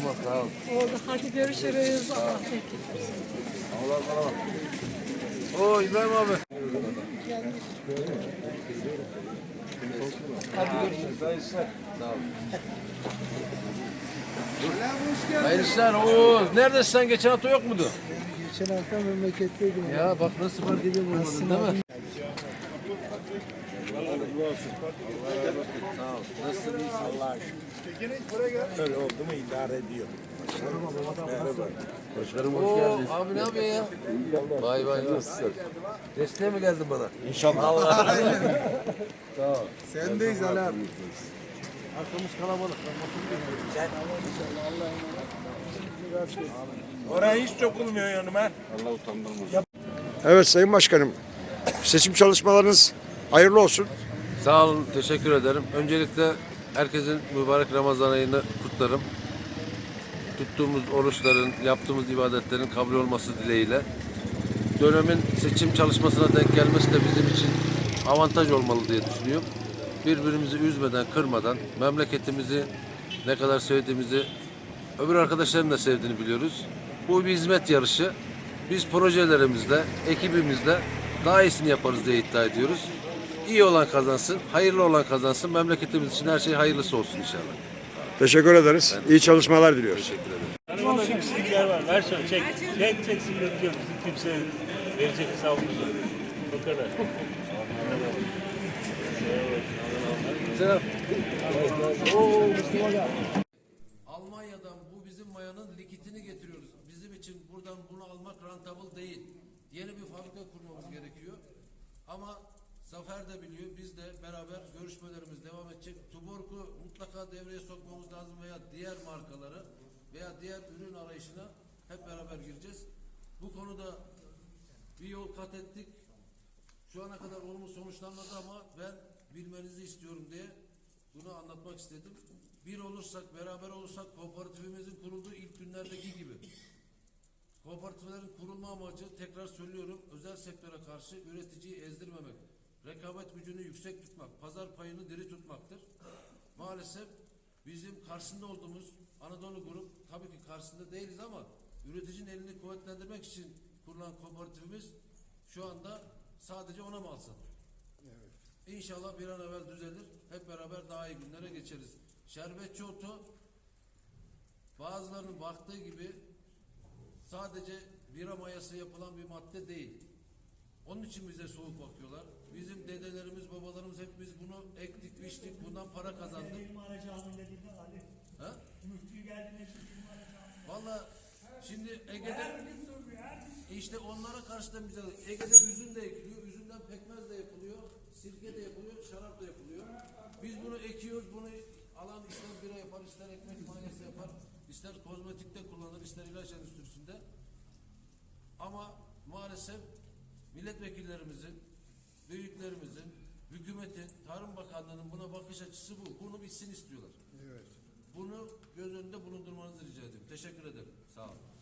Sağ ol. Oldu. Hadi görüşürüz. Allah getirsin. Allah Allah. Oo İbrahim abi. Hadi görüşürüz. Hayırlı işler. Sağ ol. Hayırlı işler Oğuz. Neredesin sen? Geçen hafta yok muydu? Geçen hafta memleketteydim. Ya bak nasıl fark ediyor bulmadın değil mi? Sağ ol. Nasılsın? iyisin? Öyle oldu mu idare ediyor. Başkanım hoş geldin. Abi ne yapıyorsun ya? Vay vay vay. Desteğe mi geldin bana? İnşallah. Allah. Sağ ol. Sendeyiz Ali abi. Arkamız kalabalık. Oraya hiç dokunmuyor yanıma. Evet Sayın Başkanım. Seçim çalışmalarınız hayırlı olsun. Sağ olun, teşekkür ederim. Öncelikle herkesin mübarek Ramazan ayını kutlarım. Tuttuğumuz oruçların, yaptığımız ibadetlerin kabul olması dileğiyle. Dönemin seçim çalışmasına denk gelmesi de bizim için avantaj olmalı diye düşünüyorum. Birbirimizi üzmeden, kırmadan, memleketimizi ne kadar sevdiğimizi, öbür arkadaşların da sevdiğini biliyoruz. Bu bir hizmet yarışı. Biz projelerimizle, ekibimizle daha iyisini yaparız diye iddia ediyoruz. İyi olan kazansın, hayırlı olan kazansın. Memleketimiz için her şey hayırlısı olsun inşallah. Teşekkür ederiz. İyi çalışmalar diliyoruz. Teşekkür ederim. Kimselikler var. Ver şunu çek. Çek çek sıkıntı yok. Bizim kimse verecek hesabımız yok. O kadar. Almanya'dan bu bizim mayanın likitini getiriyoruz. Bizim için buradan bunu almak rentable değil. Yeni bir fabrika kurmamız gerekiyor. Ama Zafer de biliyor, biz de beraber görüşmelerimiz devam edecek. Tuborg'u mutlaka devreye sokmamız lazım veya diğer markaları veya diğer ürün arayışına hep beraber gireceğiz. Bu konuda bir yol kat ettik. Şu ana kadar olumlu sonuçlanmadı ama ben bilmenizi istiyorum diye bunu anlatmak istedim. Bir olursak, beraber olursak kooperatifimizin kurulduğu ilk günlerdeki gibi. Kooperatiflerin kurulma amacı tekrar söylüyorum özel sektöre karşı üreticiyi ezdirmemek, rekabet gücünü yüksek tutmak, pazar payını diri tutmaktır. Maalesef bizim karşısında olduğumuz Anadolu Grup tabii ki karşısında değiliz ama üreticinin elini kuvvetlendirmek için kurulan kooperatifimiz şu anda sadece ona mal satıyor. İnşallah bir an evvel düzelir. Hep beraber daha iyi günlere geçeriz. Şerbetçi otu bazılarının baktığı gibi sadece bira mayası yapılan bir madde değil. Onun için bize soğuk bakıyorlar. Bizim dedelerimiz, babalarımız hepimiz bunu ektik, biçtik, bundan para kazandık. Benim aracı dediğinde Ali. Ha? Müftü geldiğinde benim aracı. Valla şimdi Ege'de işte onlara karşı da mücadele. Ege'de üzüm de ekiliyor, üzümden pekmez de yapılıyor, sirke de yapılıyor, şarap da yapılıyor. Biz bunu ekiyoruz, bunu alan ister bira yapar, ister ekmek mayası yapar, ister kozmetikte kullanır, ister ilaç endüstrisinde. Ama maalesef milletvekillerimizin, büyüklerimizin, hükümetin, Tarım Bakanlığı'nın buna bakış açısı bu. Bunu bitsin istiyorlar. Bunu göz önünde bulundurmanızı rica ediyorum. Teşekkür ederim. Sağ olun.